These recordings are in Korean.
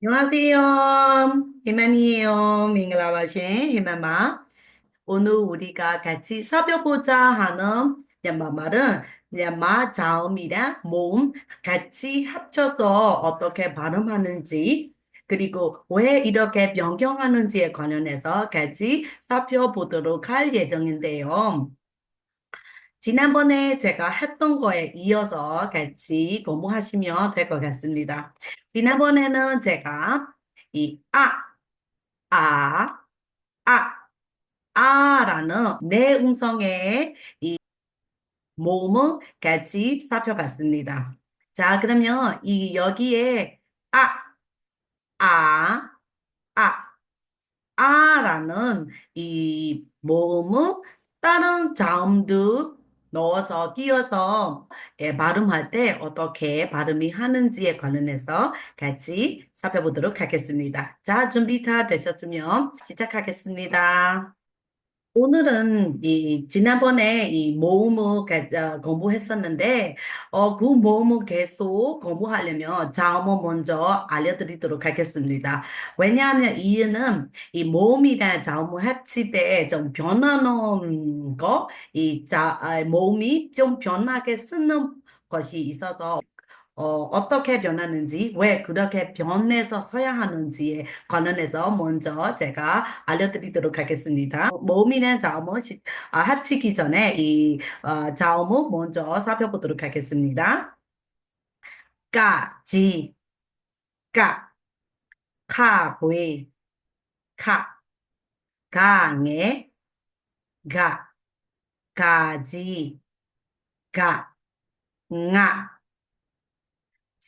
안녕하세요. 희만이에요. 민글라바신 희만마. 오늘 우리가 같이 살펴보자 하는 말은 야마 자음이랑 모음 같이 합쳐서 어떻게 발음하는지 그리고 왜 이렇게 변경하는지에 관련해서 같이 살펴보도록 할 예정인데요. 지난번에 제가 했던 거에 이어서 같이 공부하시면 될 것 같습니다. 지난번에는 제가 이 아, 아, 아, 아라는 네 음성의 이 모음을 같이 살펴봤습니다. 자, 그러면 이 여기에 아, 아, 아, 아라는 이 모음을 다른 자음도 넣어서 끼워서 예, 발음할 때 어떻게 발음이 하는지에 관련해서 같이 살펴보도록 하겠습니다. 자, 준비 다 되셨으면 시작하겠습니다. 오늘은 이 지난번에 이 모음을 가- 어, 공부했었는데 어, 그 모음을 계속 공부하려면 자음을 먼저 알려드리도록 하겠습니다. 왜냐하면 이유는 이 모음이랑 자음을 때좀 변하는 거, 이 자, 아, 모음이 좀 변하게 쓰는 것이 있어서 어, 어떻게 변하는지, 왜 그렇게 변해서 서야 하는지에 관련해서 먼저 제가 알려드리도록 하겠습니다. 모음이나 자음을 시- 아, 합치기 전에 이 어, 자음을 먼저 살펴보도록 하겠습니다. 까 지, 까, 카 구이, 카, 강에, 가, 가지, 가, nga,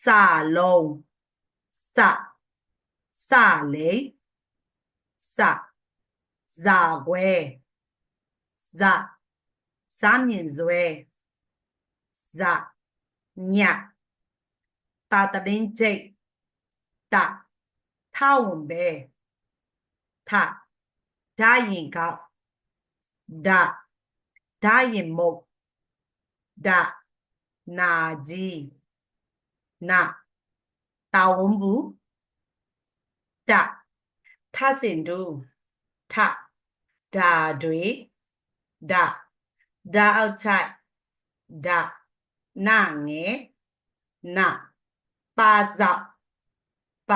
xà lồn, xạ, xà lễ xạ, giả quê, giả xám nhìn duê, giả nhạc, ta ta đến chạy, ta, thao bề, ta, đa yin gạo, đa, đa yin một, đa, nà gì, နာတာဝန်ဘူးတထဆင်တူထဒါတွေဒါဒါအောက်ချိုက်ဒါနာငယ်နာပါဇောက်ပ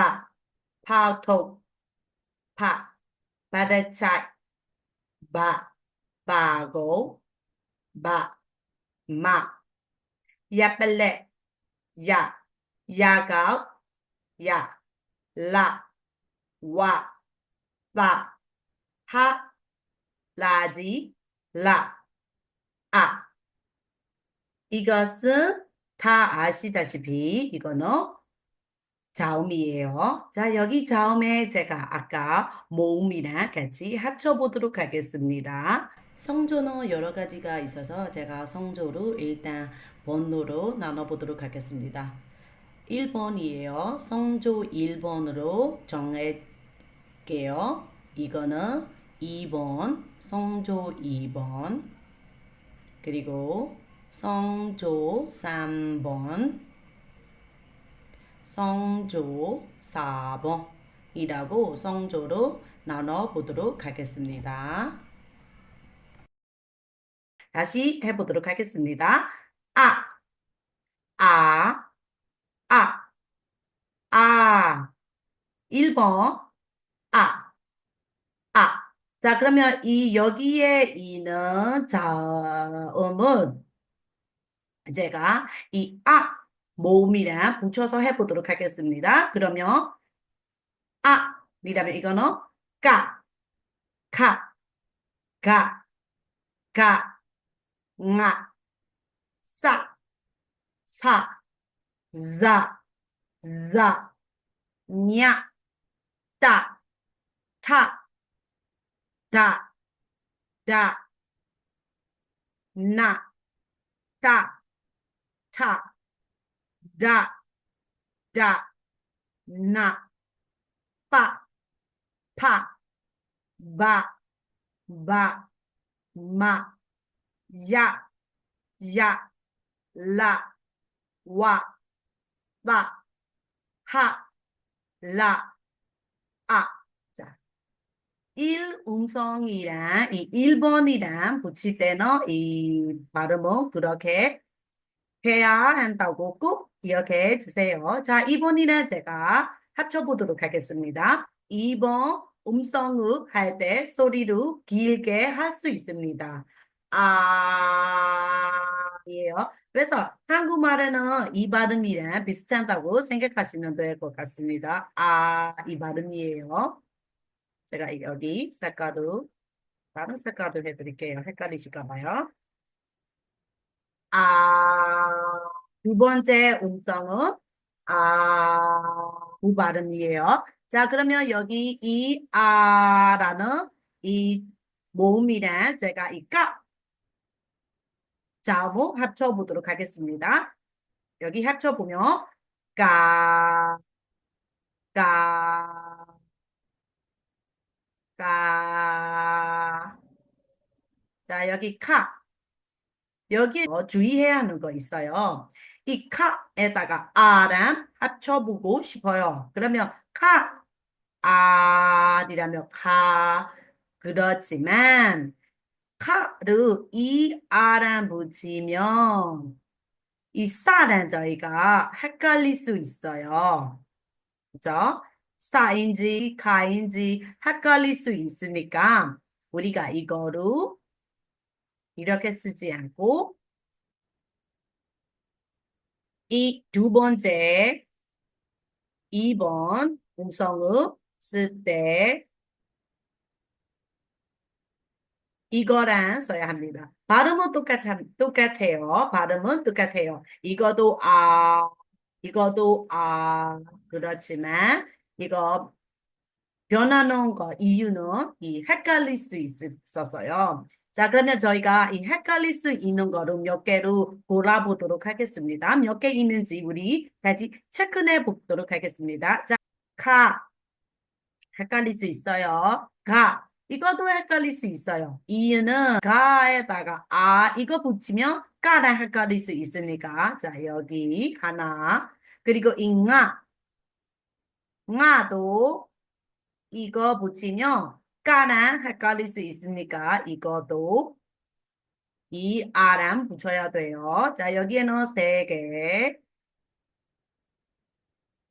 ဖောက်ထုတ်ဖဘာဒချိုက်ဘဘာဂိုဘမယပလက်ယ ha, là gì? 라, 아. 이것은 다 아시다시피 이거는 자음이에요. 자, 여기 자음에 제가 아까 모음이랑 같이 합쳐보도록 하겠습니다. 성조는 여러 가지가 있어서 제가 성조로 일단 번호로 나눠보도록 하겠습니다. 1번이에요. 성조 1번으로 정할게요. 이거는 2번, 성조 2번, 그리고 성조 3번, 성조 4번이라고 성조로 나눠 보도록 하겠습니다. 다시 해보도록 하겠습니다. 아, 아, 아, 아. 1번, 아, 아. 자, 그러면 이 여기에 있는 자음은 제가 이 아, 모음이랑 붙여서 해보도록 하겠습니다. 그러면 아, 이라면 이거는 까, 카, 가, 가, nga, 싸, 사, 자, 자, 냐, 따, 타, 다, 다, 나, 따, 타, 다, 다, 나, 빠, 파, 바, 바, 마, 야, 야, 라, 와, 바, 하, 라, 아. 자, 1 음성이랑 이 1번이랑 붙일 때는 이 발음은 그렇게 해야 한다고 꼭 기억해 주세요. 자, 2번이랑 제가 합쳐보도록 하겠습니다. 2번 음성을 할때 소리를 길게 할 수 있습니다. 아 예요. 그래서 한국말에는 이 발음이랑 비슷하다고 생각하시면 될 것 같습니다. 아, 이 발음이에요. 제가 여기 색깔로 다른 색깔로 해드릴게요. 헷갈리실까 봐요. 아, 두 번째 음성은 아, 우 발음이에요. 자, 그러면 여기 이 아라는 이 모음이랑 제가 이 까, 자음을 합쳐보도록 하겠습니다. 여기 합쳐보면 까, 까, 까. 자, 여기 카. 여기에 어, 주의해야 하는 거 있어요. 이 카에다가 아랑 합쳐보고 싶어요. 그러면 카, 아이라면 카. 그렇지만 카를 이 아랑 붙이면 이 사랑 저희가 헷갈릴 수 있어요. 그죠? 사인지 카인지 헷갈릴 수 있으니까 우리가 이거를 이렇게 쓰지 않고 이 두 번째 2번 음성을 쓸 때 이거랑 써야 합니다. 발음은 똑같아, 똑같아요. 발음은 똑같아요. 이거도 아, 이거도 아, 그렇지만 이거 변하는 거 이유는 이 헷갈릴 수 있어서요. 자, 그러면 저희가 이 헷갈릴 수 있는 거를 몇 개로 골라보도록 하겠습니다. 몇 개 있는지 우리 다시 체크해 보도록 하겠습니다. 자, 가. 헷갈릴 수 있어요. 가. 이것도 헷갈릴 수 있어요. 이유는 가에다가 아 이거 붙이면 까랑 헷갈릴 수 있으니까 자 여기 하나 그리고 잉아 잉아도 이거 붙이면 까랑 헷갈릴 수 있으니까 이것도 이 아랑 붙여야 돼요. 자 여기에는 세 개.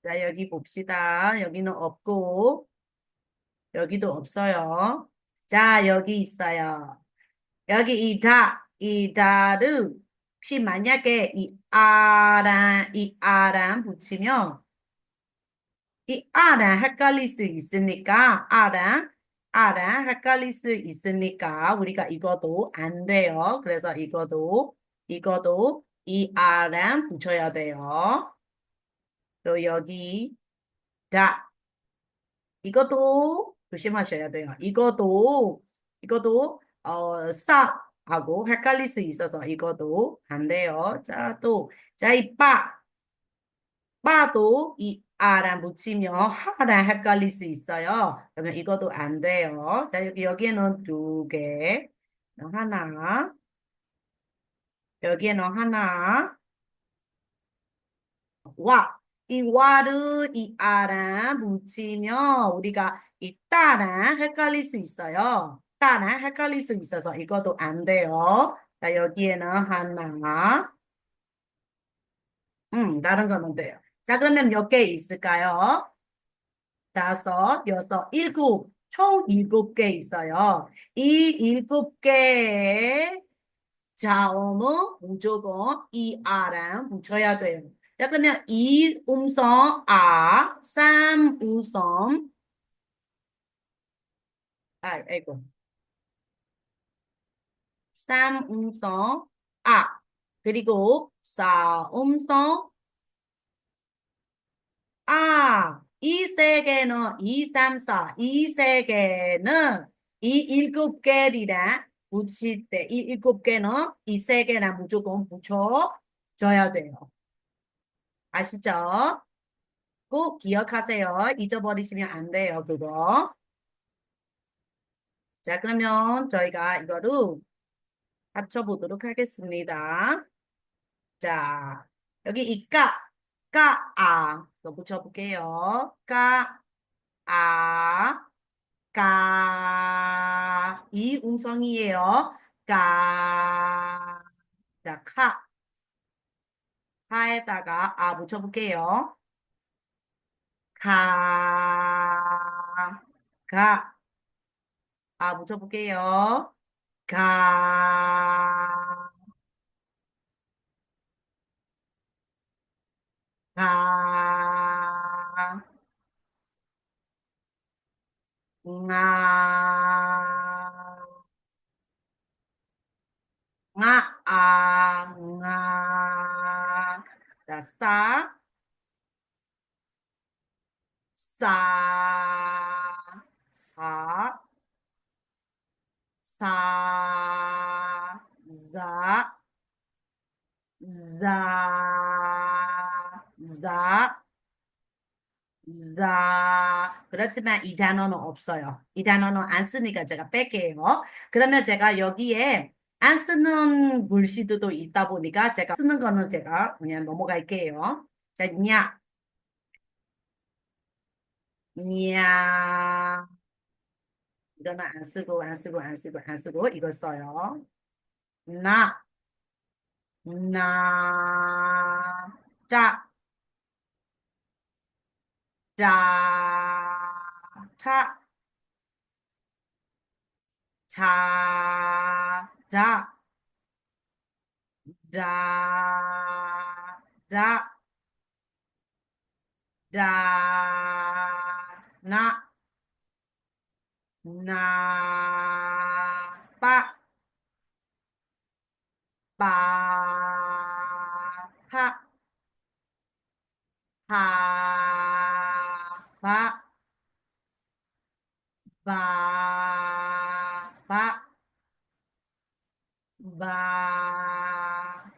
자 여기 봅시다. 여기는 없고 여기도 없어요. 자, 여기 있어요. 여기 이 다, 이 다를 혹시 만약에 이 아랑, 이 아랑 붙이면 이 아랑 헷갈릴 수 있으니까 아랑, 아랑 헷갈릴 수 있으니까 우리가 이것도 안 돼요. 그래서 이것도, 이것도 이 아랑 붙여야 돼요. 또 여기 다, 이것도 조심하셔야 돼요. 이것도 이것도 어, 싸하고 헷갈릴 수 있어서 이것도 안 돼요. 자, 또, 자, 이 빠. 빠도 이 아랑 붙이면 하랑 헷갈릴 수 있어요. 그러면 이것도 안 돼요. 자, 여기, 여기에는 두 개. 하나. 여기에는 하나. 와. 이 와를 이 아랑 붙이면 우리가 이 따랑 헷갈릴 수 있어요. 따랑 헷갈릴 수 있어서 이것도 안 돼요. 자, 여기에는 하나. 음, 다른 거는 돼요. 자, 그러면 몇 개 있을까요? 다섯, 여섯, 일곱. 총 일곱 개 있어요. 이 일곱 개 자음은 무조건 이 아랑 붙여야 돼요. 자, 그러면 이 음성 아, 삼 음성 아, 아이고. 삼 음성 아, 그리고 사 음성 아, 이 세 개는 2, 3, 4, 이 세 개는 이 일곱 개리랑 붙일 때, 이 일곱 개는 이 세 개랑 무조건 붙여줘야 돼요. 아시죠? 꼭 기억하세요. 잊어버리시면 안 돼요, 그거. 자, 그러면 저희가 이거를 합쳐보도록 하겠습니다. 자, 여기 이 까, 까, 아. 또 붙여볼게요. 까, 아, 까. 이 음성이에요. 까. 자, 카. 카에다가 아 붙여볼게요. 가, 가. 아 붙여볼게요. 가, 가, nga, nga, 아, 싸, 사, 사, 자, 자, 자, 자. 그렇지만 이 단어는 없어요. 이 단어는 안 쓰니까 제가 뺄게요. 그러면 제가 여기에 안 쓰는 글씨도 있다 보니까 제가 쓰는 거는 제가 그냥 넘어갈게요. 자, 냐, 냐. 이거는 안 쓰고 안 쓰고 안 쓰고 안 쓰고 이거 써요. 나, 나, 짜, 짜, 차, 자, 자, 자, 자, 자, 나, 나, 빠, 빠, 파, 파, 바, 바, 바, 바,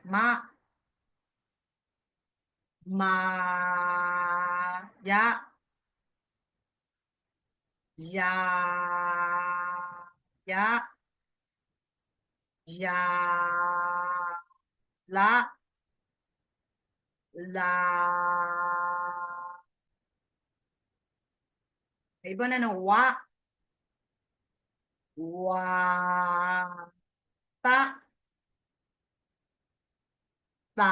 마, 마, 야, 야, 야, 야, 라, 라. 이번에는 와, 와, 따, 따,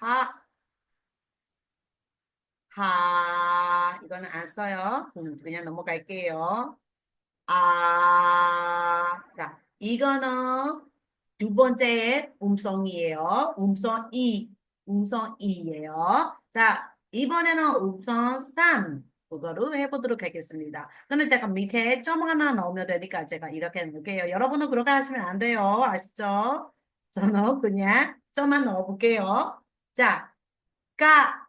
하, 하. 이거는 안 써요. 음, 그냥 넘어갈게요. 아, 자, 이거는 두 번째 음성이에요. 음성 이, 음성 이예요. 자, 이번에는 음성 3. 그거로 해보도록 하겠습니다. 그러면 제가 밑에 점 하나 넣으면 되니까 제가 이렇게 넣을게요. 여러분은 그렇게 하시면 안 돼요. 아시죠? 저는 그냥 점만 넣어볼게요. 자, 까,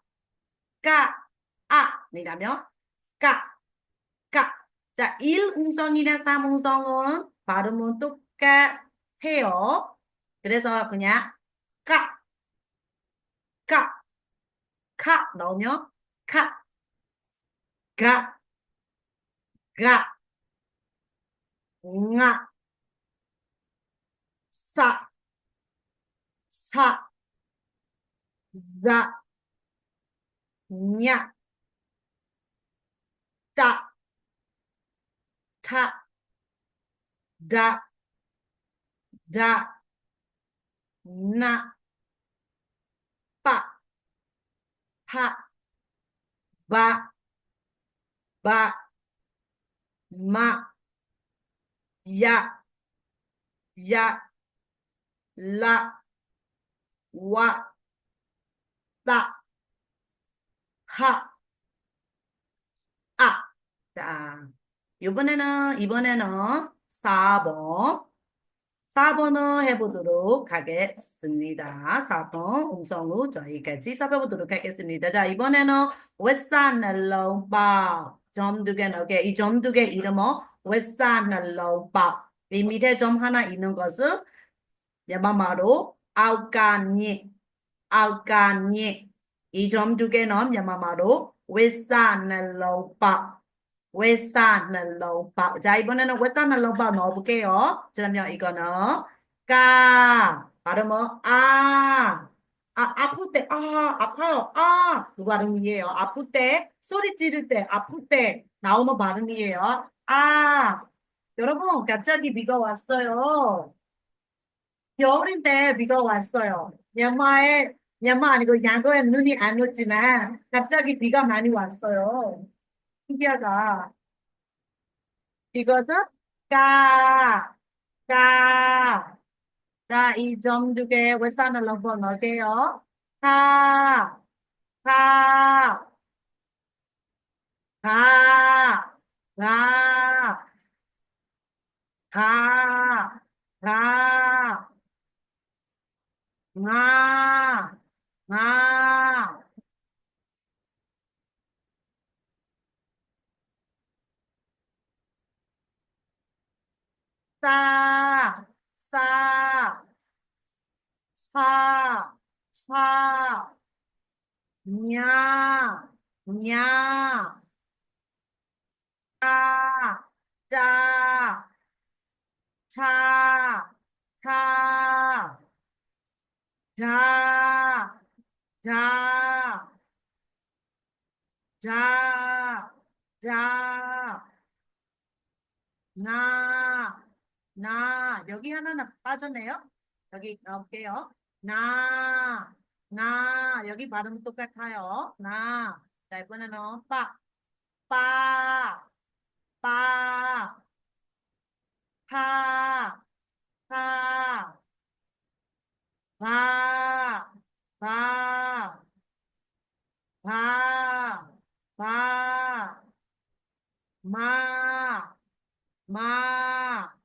까, 아, 이라면 까, 까. 자, 1음성이랑 3음성은 발음은 똑같아요. 그래서 그냥 까, 까, 카 넣으면 카, 가, 가, nga, 사, 사, 자, 냐, 따, 타, 다, 다, 나, 빠, 하, 바, 바, 마, 야, 야, 라, 와, 따, 하, 아. 자, 이번에는, 이번에는 4번. 4번을 해보도록 하겠습니다. 4번 음성우 저희까지 살펴보도록 하겠습니다. 자, 이번에는 웨산날롱밥 점두개 넣게 이 점두개 이름은 웨산날롱밥 이 밑에 점 하나 있는 것은 야마마로 아우까니 아우까니 이 점 두 개는 야마마로 웨산날롱밥 웨사 날로바. 자, 이번에는 웨사 날로바 넣어볼게요. 그러면 이거는 까 발음은 아, 아, 아플 때, 아, 아파요. 아, 그 발음이에요. 아플 때, 소리 지를 때, 아플 때 나오는 발음이에요. 아, 여러분, 갑자기 비가 왔어요. 겨울인데 비가 왔어요. 연마에, 연마 아니고 양도에 눈이 안 오지만 갑자기 비가 많이 왔어요. 신기하다. 이거죠? 까, 까. 자, 이 점 두 개, 외산을 넘번어게요 가, 가, 가, 가, 가, 가, 가, 가. 싸, 싸, 사, 사, 냐, 냐, 짜, 짜, 차, 차, 자, 자, 자, 자, 나, 나, 여기 하나 빠졌네요. 여기 넣을게요. 나, 나, 여기 발음 똑같아요. 나. 자, 이번에는 빠, 빠, 빠, 파, 파, 바, 바, 바, 바, 마, 마,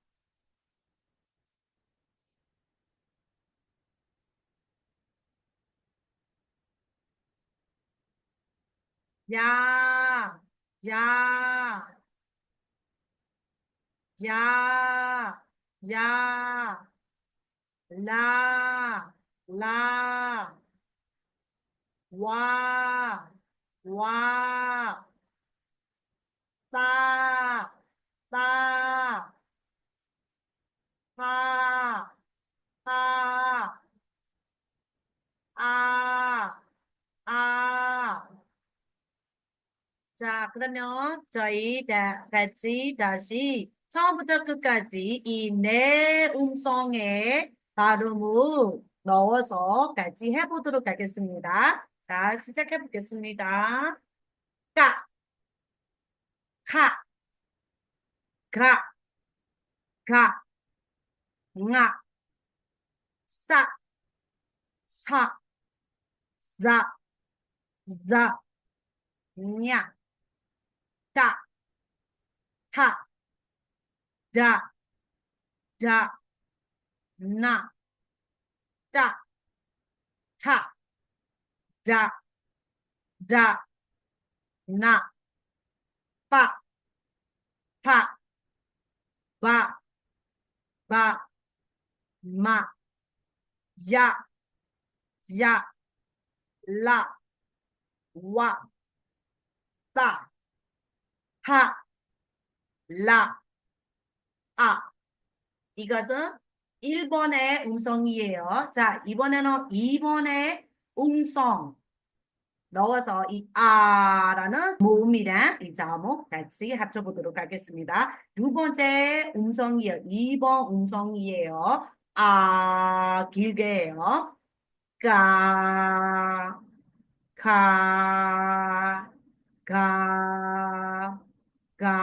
Yeah. Yeah. Yeah. Yeah. La. La. Wa. Wa. Sa. 자, 그러면 저희 다 같이 다시 처음부터 끝까지 이 네 음성의 발음을 넣어서 같이 해보도록 하겠습니다. 자, 시작해 보겠습니다. 까, 카, 가, 가, nga, 싸, 사, 자, 자, 냐, 嘎塔扎扎那扎塔扎扎那巴帕巴巴马呀呀啦哇大。 하, 라, 아. 이것은 1번의 음성이에요. 자, 이번에는 2번의 음성 넣어서 이 아라는 모음이랑 이 자목 같이 합쳐보도록 하겠습니다. 두 번째 음성이에요. 2번 음성이에요. 아, 길게 해요. 가, 가, 가, ga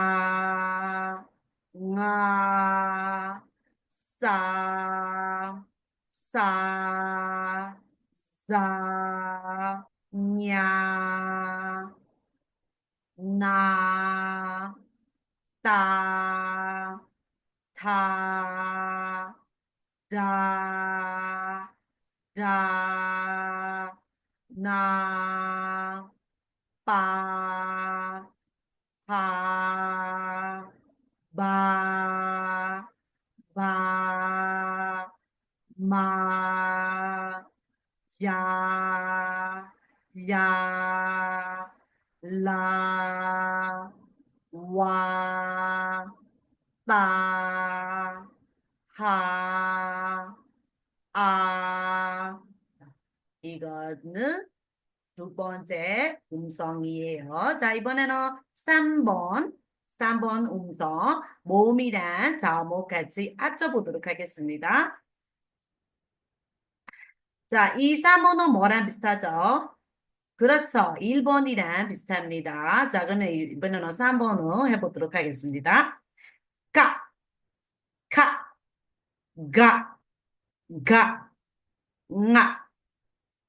nga sa sa sa nha na ta ta da da na pa 야, 야, 라, 와, 따, 하, 아. 이거는 두 번째 음성이에요. 자, 이번에는 3번. 3번 음성. 모음이란 같이 합쳐보도록 하겠습니다. 자, 이 3번은 뭐랑 비슷하죠? 그렇죠. 1번이랑 비슷합니다. 자, 그러면 이번에는 3번을 해보도록 하겠습니다. 가, 가, 가, 가, nga,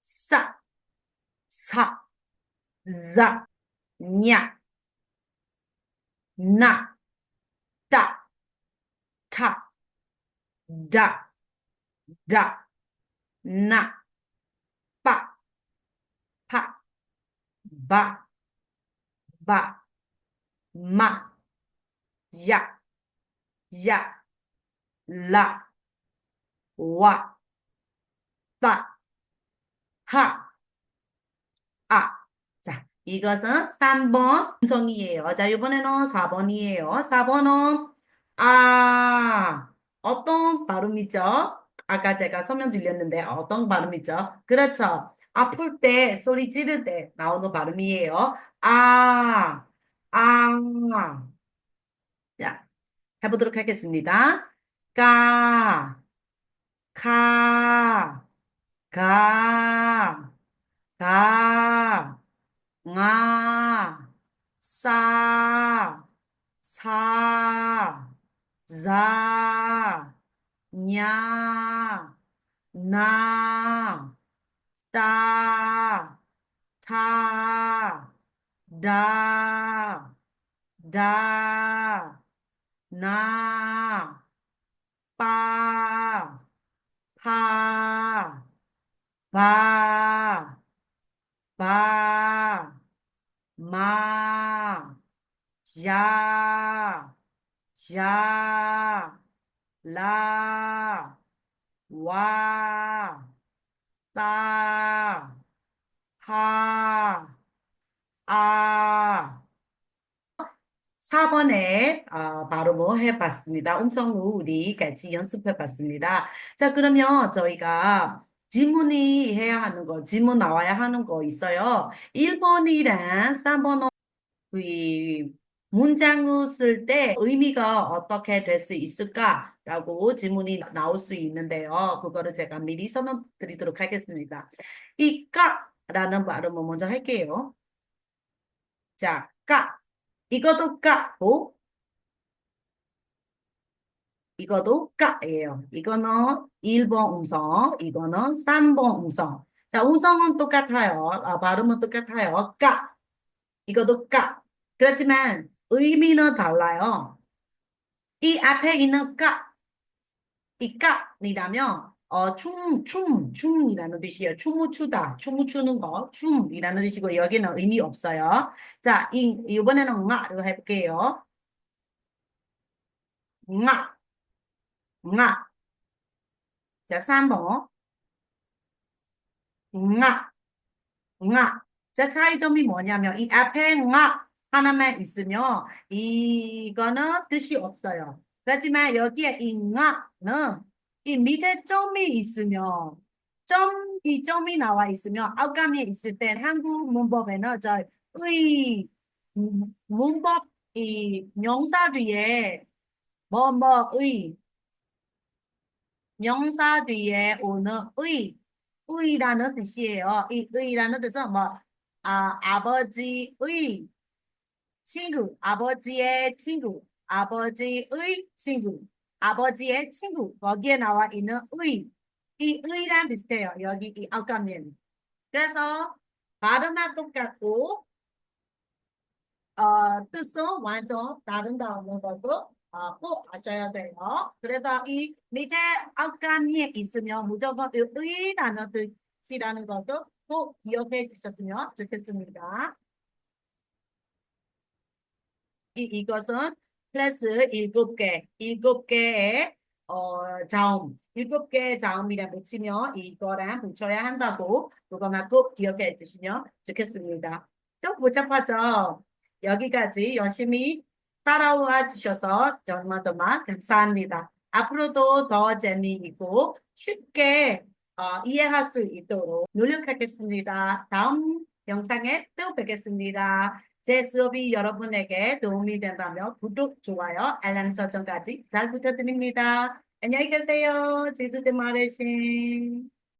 사, 사, 자, 냐, 나, 따, 타, 다, 다, 나, 빠, 파, 바, 바, 마, 야, 야, 라, 와, 따, 하, 아. 자, 이것은 3번 음성이에요. 자, 이번에는 4번이에요. 4번은 아, 어떤 발음이죠? 아까 제가 설명 드렸는데 어떤 발음이죠? 그렇죠. 아플 때, 소리 지를 때 나오는 발음이에요. 아, 아. 자, 해보도록 하겠습니다. 가, 가, 가, 가, nga, sa, sa, za, 냐, 나, 따, 타, 다, 다, 나, 빠, 파, 바, 바, 마, 야, 야, 라, 와, 따, 하, 아. 4번에 어, 발음을 해봤습니다. 음성우 우리 같이 연습해봤습니다. 자, 그러면 저희가 지문이 해야 하는 거, 지문 나와야 하는 거 있어요. 1번이랑 3번은 그 문장을 쓸 때 의미가 어떻게 될 수 있을까라고 질문이 나올 수 있는데요. 그거를 제가 미리 설명드리도록 하겠습니다. 이 까라는 발음을 먼저 할게요. 자, 까. 이것도 까고 이것도 까예요. 이거는 1번 음성, 이거는 3번 음성. 자, 음성은 똑같아요. 아, 발음은 똑같아요. 까. 이것도 까. 그렇지만 의미는 달라요. 이 앞에 있는 까, 이 까이라면 어, 춤, 춤, 춤이라는 뜻이에요. 춤을 추다, 춤을 추는 거, 춤이라는 뜻이고 여기는 의미 없어요. 자, 이, 이번에는 나를 해볼게요. 나, 나. 자, 3번. 나, 나. 자, 차이점이 뭐냐면 이 앞에 나 하나만 있으면 이거는 뜻이 없어요. 그렇지만 여기에 이 나는 이 밑에 점이 있으면 점, 이 점이 나와 있으면 아까에 있을 때 한국 문법에는 저 의, 음, 문법 이 명사 뒤에 뭐 뭐의 명사 뒤에 오는 의 의라는 뜻이에요. 이 의라는 뜻은 뭐 아, 아버지의 친구, 아버지의 친구, 아버지의 친구, 아버지의 친구 거기에 나와 있는 의, 이 의랑 비슷해요. 여기 이 아까님. 그래서 발음만 똑같고 어, 뜻은 완전 다른 다는 것도 어, 꼭 아셔야 돼요. 그래서 이 밑에 아까미에 있으면 무조건 의- 의라는 뜻이라는 것을 꼭 기억해 주셨으면 좋겠습니다. 이, 이것은 플러스 일곱 개, 일곱 개의 어, 자음, 일곱 개의 자음이라 붙이면 이거랑 붙여야 한다고 그것만 꼭 기억해 주시면 좋겠습니다. 좀 복잡하죠? 여기까지 열심히 따라와 주셔서 정말 정말 감사합니다. 앞으로도 더 재미있고 쉽게 어, 이해할 수 있도록 노력하겠습니다. 다음 영상에 또 뵙겠습니다. 제 수업이 여러분에게 도움이 된다면 구독, 좋아요, 알람 설정까지 잘 부탁드립니다. 안녕히 계세요. 제주대 마레신.